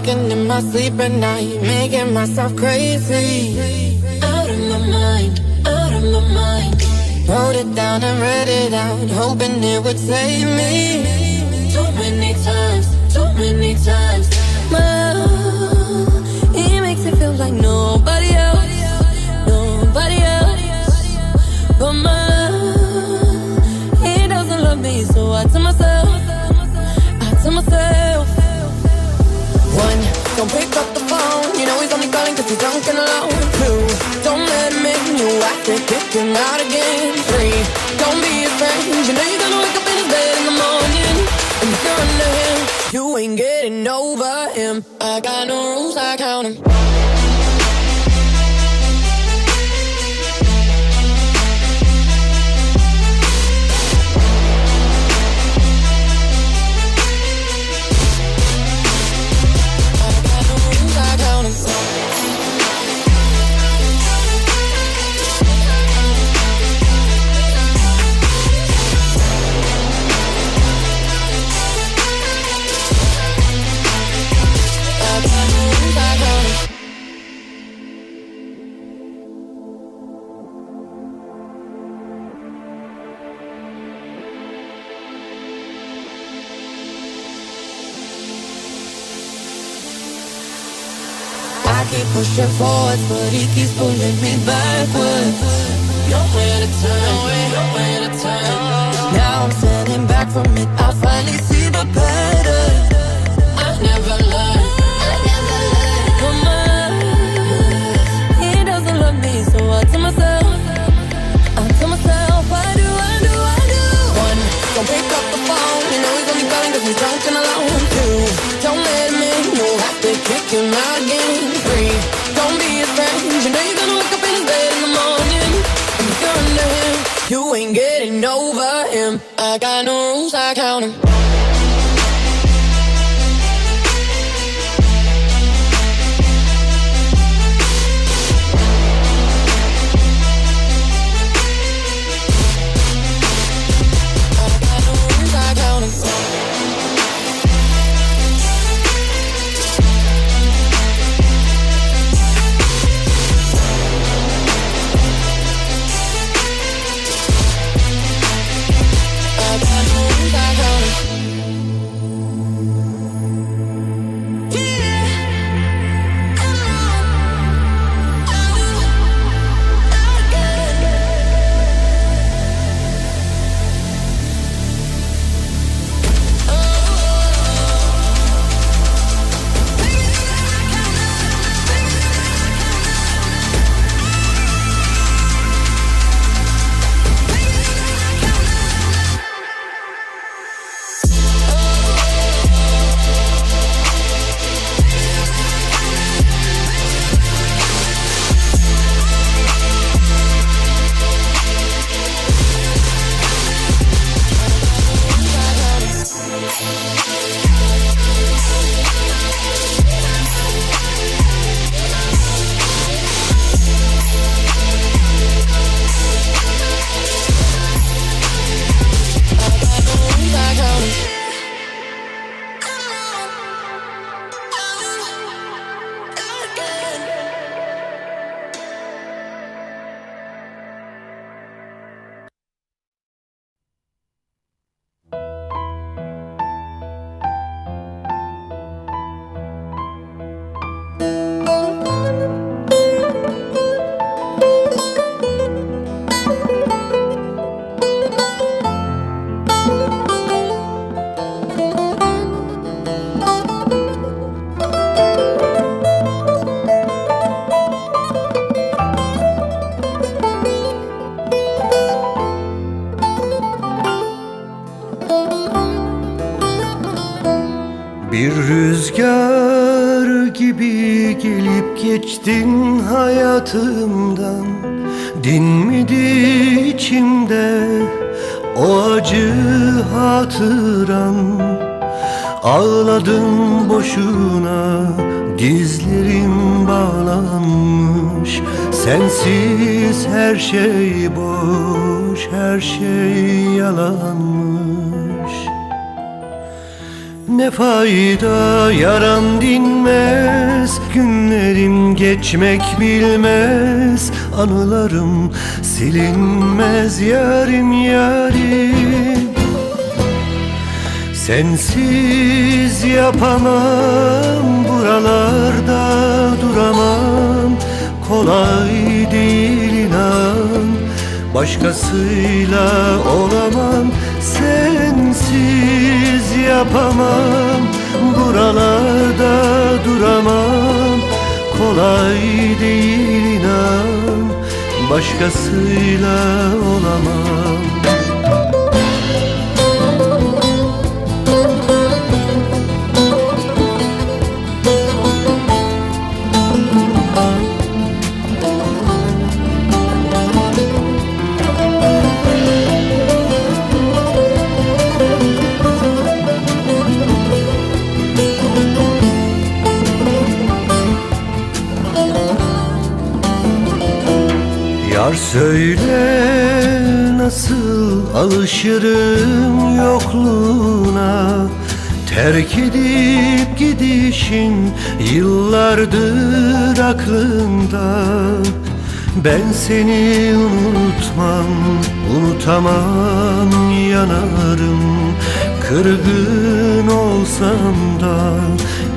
Talking in my sleep at night, making myself crazy. Out of my mind, out of my mind. Wrote it down and read it out, hoping it would save me. Too many times, too many times. My under him, you ain't getting over him. I got no rules, I count 'em. I keep pushing forwards, but he keeps pulling me backwards. Nowhere to turn, nowhere to turn. Now I'm standing back from it. I finally see the pattern. I got no rules, I count count 'em. Hayatımdan. Dinmedi içimde o acı hatıran? Ağladım boşuna dizlerim bağlanmış. Sensiz her şey boş her şey yalanmış Ne fayda yaram dinmez Günlerim geçmek bilmez Anılarım silinmez yarim yarim. Sensiz yapamam buralarda duramam Kolay değil inan Başkasıyla olamam Sensiz yapamam buralarda duramam. Kolay değil inan Başkasıyla olamam söyle nasıl alışırım yokluğuna? Terk edip gidişin yıllardır aklımda. Ben seni unutmam, unutamam yanarım. Kırgın olsam da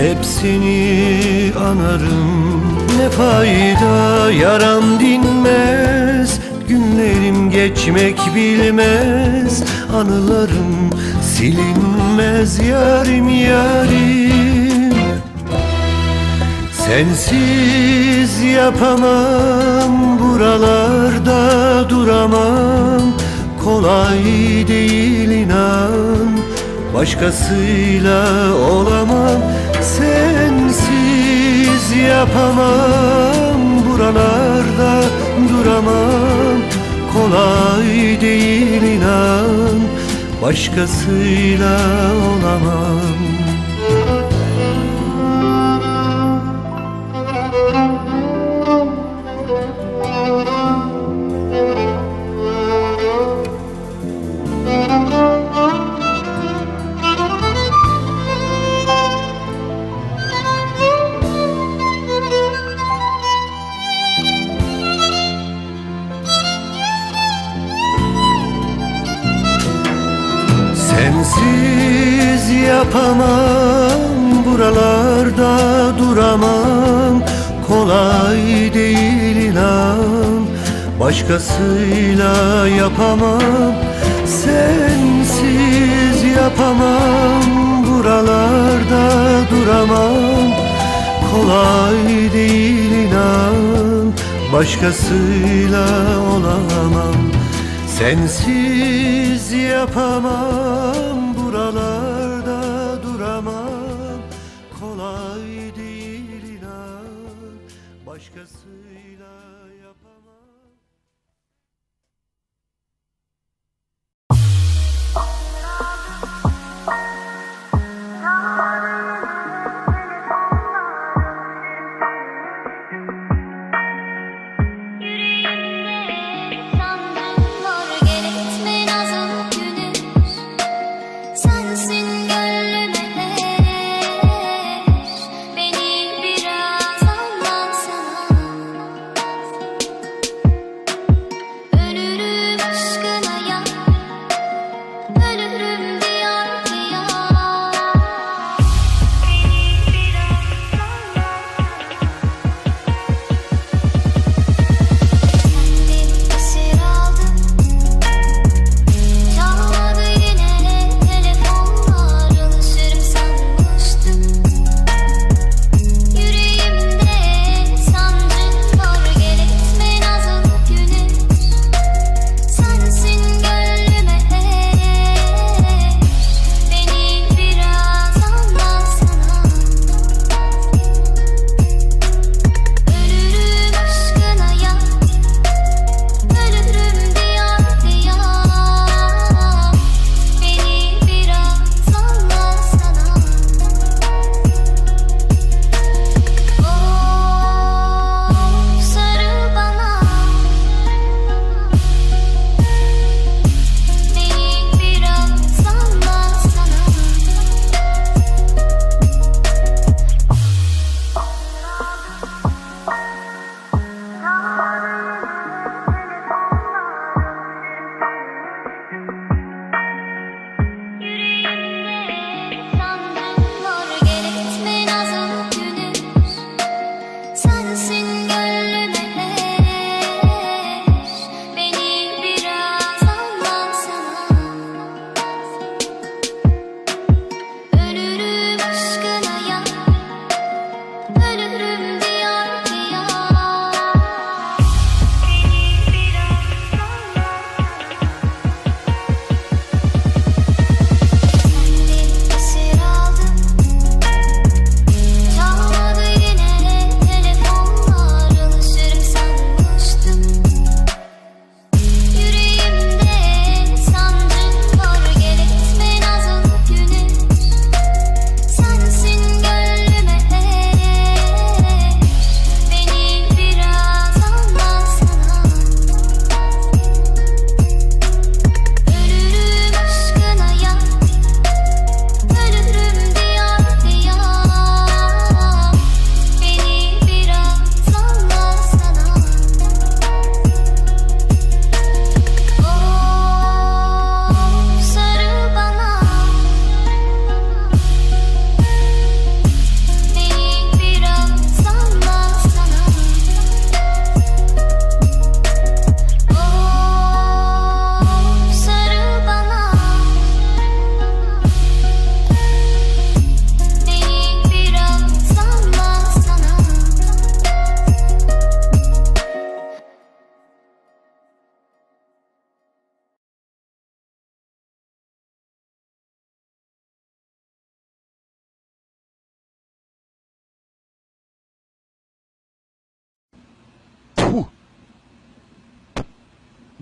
hep seni anarım Fayda yaram dinmez Günlerim geçmek bilmez Anılarım silinmez yarim yarim. Sensiz yapamam buralarda duramam Kolay değil inan Başkasıyla olamam Sensiz yapamam buralarda duramam. Kolay değil inan Başkasıyla olamam yapamam buralarda duramam. Kolay değil inan Başkasıyla yapamam. Sensiz yapamam buralarda duramam. Kolay değil inan Başkasıyla olamam. Sensiz yapamam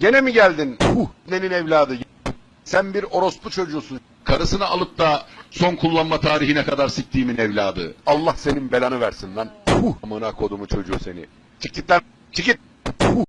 Gene mi geldin? Puh, evladı. Sen bir orospu çocuğusun. Karısını alıp da son kullanma tarihine kadar siktiğimin evladı. Allah senin belanı versin lan. Puh, amına kodumu çocuğu seni. Çık git lan. Çık git.